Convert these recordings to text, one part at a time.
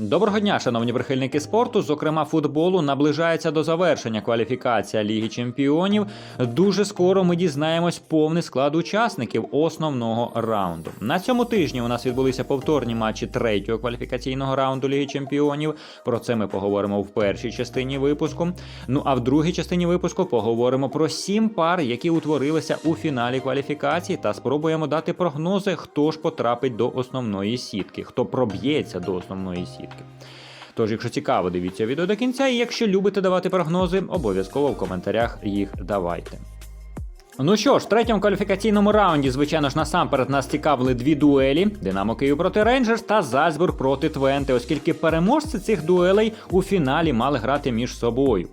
Доброго дня, шановні прихильники спорту. Зокрема, футболу наближається до завершення кваліфікація Ліги Чемпіонів. Дуже скоро ми дізнаємось повний склад учасників основного раунду. На цьому тижні у нас відбулися повторні матчі третього кваліфікаційного раунду Ліги Чемпіонів. Про це ми поговоримо в першій частині випуску. Ну а в другій частині випуску поговоримо про сім пар, які утворилися у фіналі кваліфікації, та спробуємо дати прогнози, хто ж потрапить до основної сітки, хто проб'ється до основної сітки. Тож, якщо цікаво, дивіться відео до кінця, і якщо любите давати прогнози, обов'язково в коментарях їх давайте. Ну що ж, в третьому кваліфікаційному раунді, звичайно ж, насамперед нас цікавили дві дуелі: Динамо Київ проти Рейнджерс та Зальцбург проти Твенте, оскільки переможці цих дуелей у фіналі мали грати між собою.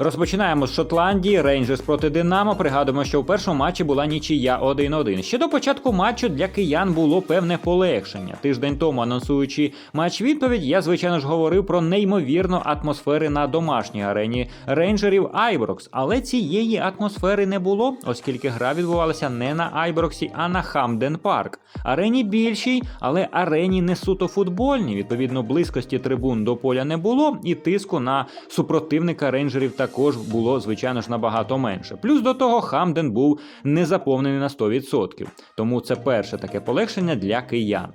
Розпочинаємо з Шотландії, Рейнджерс проти Динамо. Пригадуємо, що у першому матчі була нічия 1-1. Ще до початку матчу для киян було певне полегшення. Тиждень тому, анонсуючи матч відповідь, я звичайно ж говорив про неймовірну атмосфери на домашній арені рейнджерів Айброкс. Але цієї атмосфери не було, оскільки гра відбувалася не на Айброксі, а на Хамден Парк. Арені більшій, але арені не суто футбольній. Відповідно, близькості трибун до поля не було, і тиску на супротивника рейнджерів також було, звичайно ж, набагато менше. Плюс до того, Хамден був не заповнений на 100%. Тому це перше таке полегшення для киян.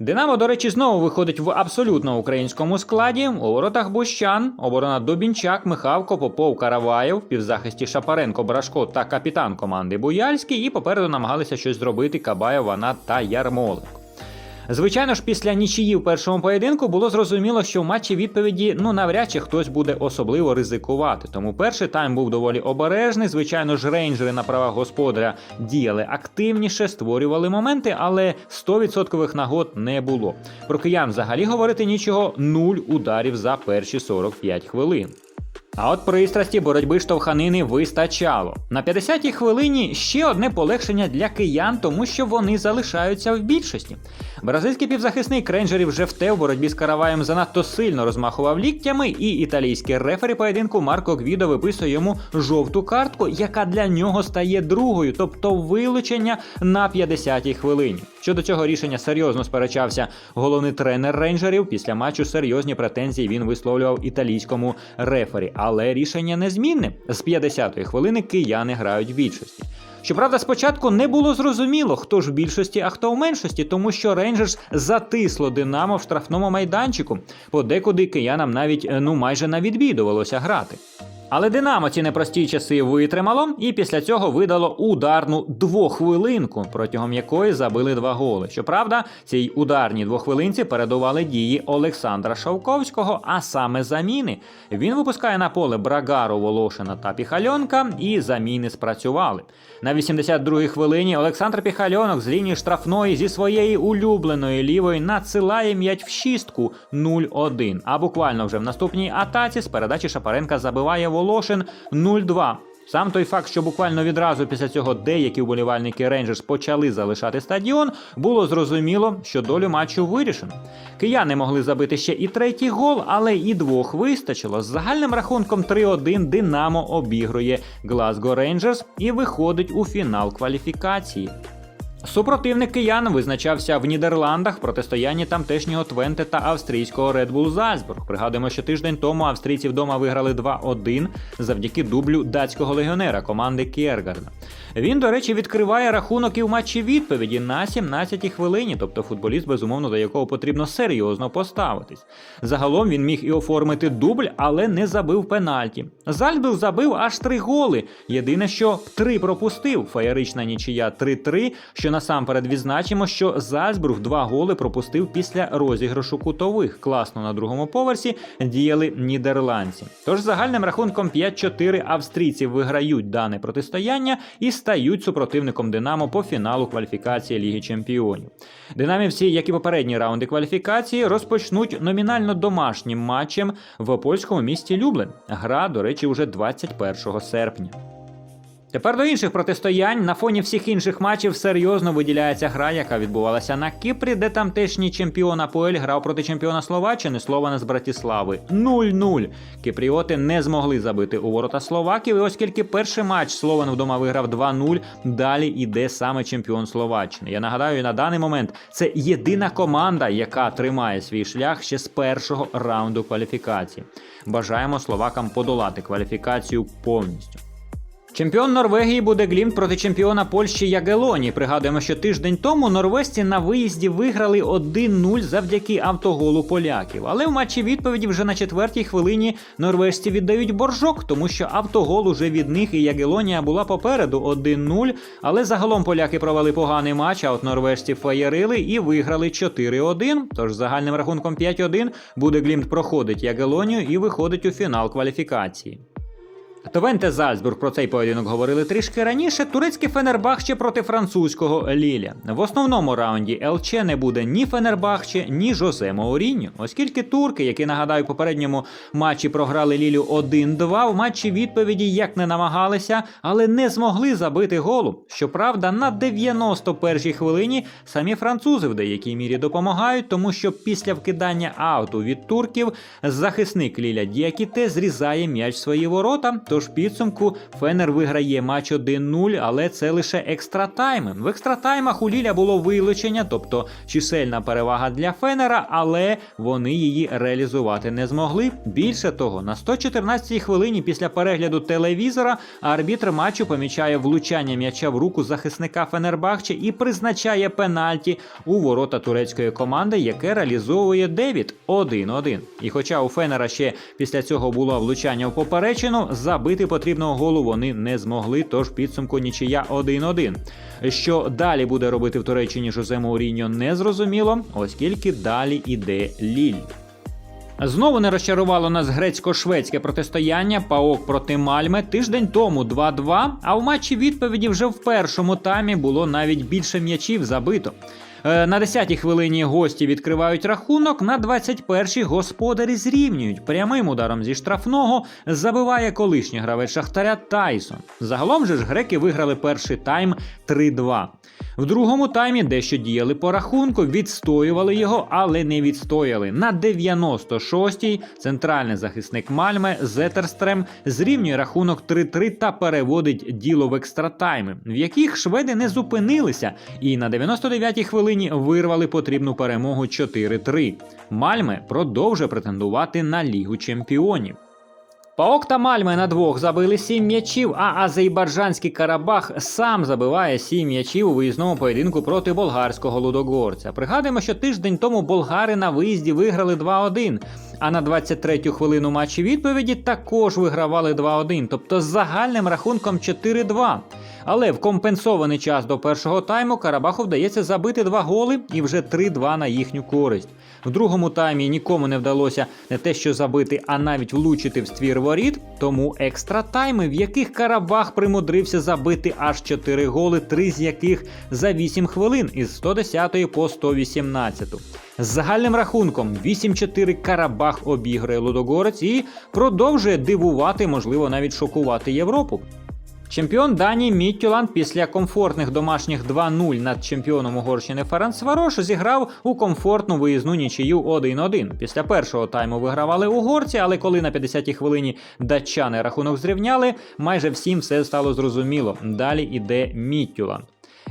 Динамо, до речі, знову виходить в абсолютно українському складі. У воротах Бущан, оборона Добінчак, Михавко, Попов, Караваєв, півзахисті Шапаренко, Брашко та капітан команди Буяльський. І попереду намагалися щось зробити Кабаєв, Ванат та Ярмоленко. Звичайно ж, після нічиї в першому поєдинку було зрозуміло, що в матчі відповіді ну навряд чи хтось буде особливо ризикувати. Тому перший тайм був доволі обережний. Звичайно ж, рейнджери на правах господаря діяли активніше, створювали моменти, але 100% нагод не було. Про киян взагалі говорити нічого, нуль ударів за перші 45 хвилин. А от пристрасті боротьби штовханини вистачало. На 50-й хвилині ще одне полегшення для киян, тому що вони залишаються в більшості. Бразильський півзахисник рейнджерів Жефте в боротьбі з караваєм занадто сильно розмахував ліктями, і італійський рефері поєдинку Марко Гвідо виписує йому жовту картку, яка для нього стає другою, тобто вилучення на 50-й хвилині. Щодо цього рішення серйозно сперечався головний тренер рейнджерів. Після матчу серйозні претензії він висловлював італійському рефері, але рішення незмінне. З 50-ї хвилини кияни грають в більшості. Щоправда, спочатку не було зрозуміло, хто ж в більшості, а хто в меншості, тому що Рейнджерс затисло Динамо в штрафному майданчику. Подекуди киянам навіть ну майже на відбій грати. Але Динамо ці непрості часи витримало і після цього видало ударну двохвилинку, протягом якої забили два голи. Щоправда, цій ударній двохвилинці передували дії Олександра Шовковського, а саме заміни. Він випускає на поле Брагару, Волошина та Піхальонка, і заміни спрацювали. На 82-й хвилині Олександр Піхальонок з лінії штрафної зі своєї улюбленої лівої надсилає м'яч в шістку 0-1. А буквально вже в наступній атаці з передачі Шапаренка забиває Волошин 0-2. Сам той факт, що буквально відразу після цього деякі вболівальники Рейнджерс почали залишати стадіон, було зрозуміло, що долю матчу вирішено. Кияни могли забити ще і третій гол, але і двох вистачило. З загальним рахунком 3-1 Динамо обігрує Глазго Рейнджерс і виходить у фінал кваліфікації. Супротивник киян визначався в Нідерландах протистоянні тамтешнього Твенте та австрійського Red Bull Зальцбург. Пригадуємо, що тиждень тому австрійці вдома виграли 2-1 завдяки дублю датського легіонера команди Кєргарда. Він, до речі, відкриває рахунок і в матчі відповіді на 17-й хвилині, тобто футболіст, безумовно, до якого потрібно серйозно поставитись. Загалом він міг і оформити дубль, але не забив пенальті. Зальцбург забив аж три голи. Єдине, що три пропустив. Феєрична нічия 3-3, що насамперед відзначимо, що Зальцбург два голи пропустив після розіграшу кутових. Класно на другому поверсі діяли нідерландці. Тож загальним рахунком 5-4 австрійці виграють дане протистояння і стають супротивником Динамо по фіналу кваліфікації Ліги Чемпіонів. Динамівці, як і попередні раунди кваліфікації, розпочнуть номінально домашнім матчем в польському місті Люблин. Гра, до речі, уже 21 серпня. Тепер до інших протистоянь на фоні всіх інших матчів серйозно виділяється гра, яка відбувалася на Кіпрі, де тамтешній чемпіон АПОЕЛь грав проти чемпіона Словаччини Слована з Братіслави. 0-0. Кіпріоти не змогли забити у ворота словаків, і оскільки перший матч Слован вдома виграв 2-0, далі іде саме чемпіон Словаччини. Я нагадаю, на даний момент це єдина команда, яка тримає свій шлях ще з першого раунду кваліфікації. Бажаємо словакам подолати кваліфікацію повністю. Чемпіон Норвегії буде Глімт проти чемпіона Польщі Ягелоні. Пригадуємо, що тиждень тому норвезці на виїзді виграли 1-0 завдяки автоголу поляків. Але в матчі відповіді вже на четвертій хвилині норвежці віддають боржок, тому що автогол уже від них і Ягелонія була попереду 1-0. Але загалом поляки провели поганий матч, а от норвежці фаєрили і виграли 4-1. Тож загальним рахунком 5-1 буде Глімт проходить Ягелонію і виходить у фінал кваліфікації. Твенте Зальцбург про цей поєдинок говорили трішки раніше. Турецький Фенербахче проти французького Ліля. В основному раунді ЛЧ не буде ні Фенербахче, ні Жозе Мауріньо, оскільки турки, які нагадаю, в попередньому матчі програли Лілю 1-2, в матчі відповіді як не намагалися, але не змогли забити голу. Щоправда, на 91-й хвилині самі французи в деякій мірі допомагають, тому що після вкидання ауту від турків захисник Ліля Діакіте зрізає м'яч в свої ворота. Тож підсумку Фенер виграє матч 1-0, але це лише екстратайми. В екстратаймах у Ліля було вилучення, тобто чисельна перевага для Фенера, але вони її реалізувати не змогли. Більше того, на 114-й хвилині після перегляду телевізора арбітр матчу помічає влучання м'яча в руку захисника Фенербахче і призначає пенальті у ворота турецької команди, яке реалізовує Девід 1-1. І хоча у Фенера ще після цього було влучання в поперечину, забити потрібного голу вони не змогли, тож підсумку нічия 1-1. Що далі буде робити в Туреччині Жозе Мауріньо, не зрозуміло, оскільки далі іде Ліль. Знову не розчарувало нас грецько-шведське протистояння Паок проти Мальме тиждень тому 2-2, а в матчі відповіді вже в першому таймі було навіть більше м'ячів забито. Е, На 10-й хвилині гості відкривають рахунок, на 21-й господарі зрівнюють. Прямим ударом зі штрафного забиває колишній гравець Шахтаря Тайсон. Загалом же ж греки виграли перший тайм 3-2. В другому таймі дещо діяли по рахунку, відстоювали його, але не відстояли. На 96-й центральний захисник Мальме Зетерстрем зрівнює рахунок 3-3 та переводить діло в екстратайми, в яких шведи не зупинилися, і на 99-й хвилині вирвали потрібну перемогу 4-3. Мальме продовжує претендувати на Лігу чемпіонів. Паок та Мальме на двох забили сім м'ячів, а азербайджанський Карабах сам забиває сім м'ячів у виїзному поєдинку проти болгарського лудогорця. Пригадуємо, що тиждень тому болгари на виїзді виграли 2-1, а на 23-ю хвилину матчі відповіді також вигравали 2-1, тобто з загальним рахунком 4-2. Але в компенсований час до першого тайму Карабаху вдається забити два голи і вже 3-2 на їхню користь. В другому таймі нікому не вдалося не те, що забити, а навіть влучити в ствір воріт. Тому екстра тайми, в яких Карабах примудрився забити аж 4 голи, три з яких за 8 хвилин із 110 по 118. З загальним рахунком 8-4 Карабах обіграє Лудогорець і продовжує дивувати, можливо, навіть шокувати Європу. Чемпіон Данії Міттюланд після комфортних домашніх 2-0 над чемпіоном Угорщини Ференцварош зіграв у комфортну виїзну нічию 1-1. Після першого тайму вигравали угорці, але коли на 50-й хвилині датчани рахунок зрівняли, майже всім все стало зрозуміло. Далі іде Міттюланд.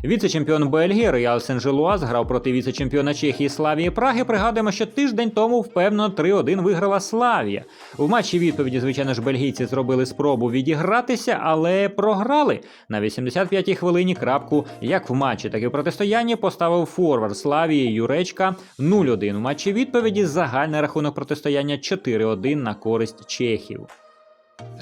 Віце-чемпіон Бельгії Реал Сен-Желуаз грав проти віце-чемпіона Чехії Славії Праги. Пригадуємо, що тиждень тому впевнено 3-1 виграла Славія. У матчі відповіді, звичайно ж, бельгійці зробили спробу відігратися, але програли. На 85-й хвилині крапку як в матчі, так і в протистоянні поставив форвард Славії Юречка 0-1. У матчі відповіді загальний рахунок протистояння 4-1 на користь чехів.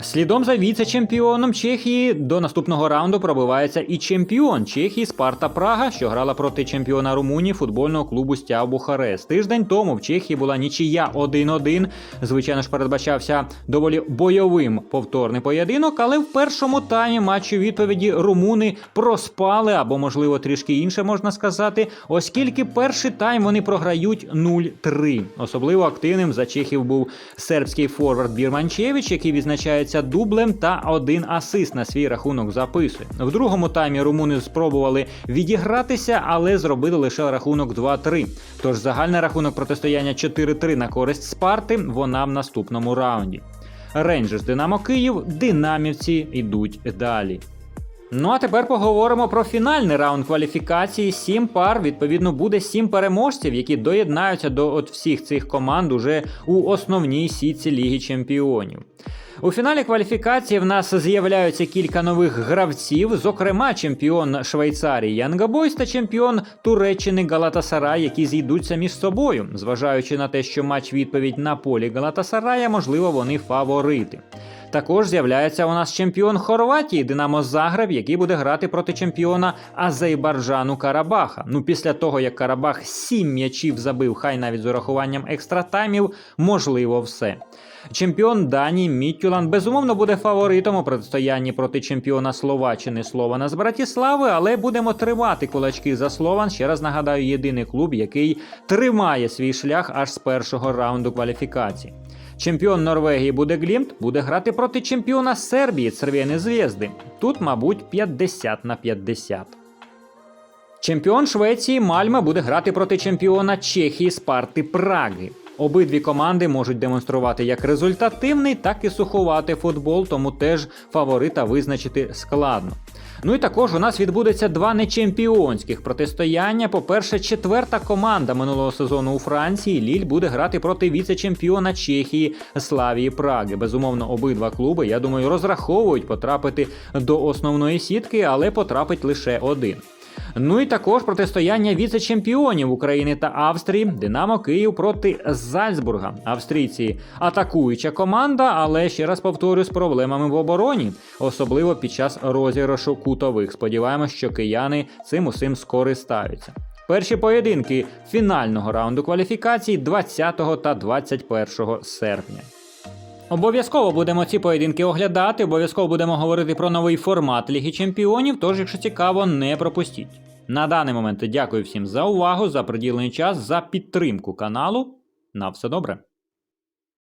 Слідом за віце-чемпіоном Чехії до наступного раунду пробивається і чемпіон Чехії Спарта Прага, що грала проти чемпіона Румунії футбольного клубу Стяв Бухарест. Тиждень тому в Чехії була нічия 1-1. Звичайно ж, передбачався доволі бойовим повторний поєдинок, але в першому таймі матчу відповіді румуни проспали або, можливо, трішки інше можна сказати, оскільки перший тайм вони програють 0-3. Особливо активним за чехів був сербський форвард Бірманчевич, який відзначав відзначається дублем та один асист на свій рахунок записує. В другому таймі румуни спробували відігратися, але зробили лише рахунок 2-3. Тож загальний рахунок протистояння 4-3 на користь Спарти вона в наступному раунді. Рейнджерс Динамо Київ, динамівці йдуть далі. Ну а тепер поговоримо про фінальний раунд кваліфікації. Сім пар, відповідно, буде сім переможців, які доєднаються до от всіх цих команд уже у основній сітці Ліги Чемпіонів. У фіналі кваліфікації в нас з'являються кілька нових гравців, зокрема чемпіон Швейцарії Янга Бойс та чемпіон Туреччини Галатасарай, які зійдуться між собою, зважаючи на те, що матч відповідь на полі Галатасарая, можливо, вони фаворити. Також з'являється у нас чемпіон Хорватії Динамо Загреб, який буде грати проти чемпіона Азербайджану Карабаха. Ну, після того як Карабах сім м'ячів забив, хай навіть з урахуванням екстратаймів, можливо, все. Чемпіон Данії Міттюлан безумовно буде фаворитом у протистоянні проти чемпіона Словаччини Слована з Братіслави, але будемо тримати кулачки за Слован. Ще раз нагадаю, єдиний клуб, який тримає свій шлях аж з першого раунду кваліфікації. Чемпіон Норвегії буде Глімт, буде грати проти чемпіона Сербії Цервєни Звєзди. Тут, мабуть, 50 на 50. Чемпіон Швеції Мальма буде грати проти чемпіона Чехії Спарти Праги. Обидві команди можуть демонструвати як результативний, так і суховатий футбол, тому теж фаворита визначити складно. Ну і також у нас відбудеться два нечемпіонських протистояння. По-перше, четверта команда минулого сезону у Франції Ліль буде грати проти віце-чемпіона Чехії Славії Праги. Безумовно, обидва клуби, я думаю, розраховують потрапити до основної сітки, але потрапить лише один. Ну і також протистояння віце-чемпіонів України та Австрії Динамо Київ проти Зальцбурга. Австрійці атакуюча команда, але ще раз повторю з проблемами в обороні, особливо під час розіграшу кутових. Сподіваємось, що кияни цим усім скористаються. Перші поєдинки фінального раунду кваліфікацій 20 та 21 серпня. Обов'язково будемо ці поєдинки оглядати, обов'язково будемо говорити про новий формат Ліги Чемпіонів, тож, якщо цікаво, не пропустіть. На даний момент дякую всім за увагу, за приділений час, за підтримку каналу. На все добре.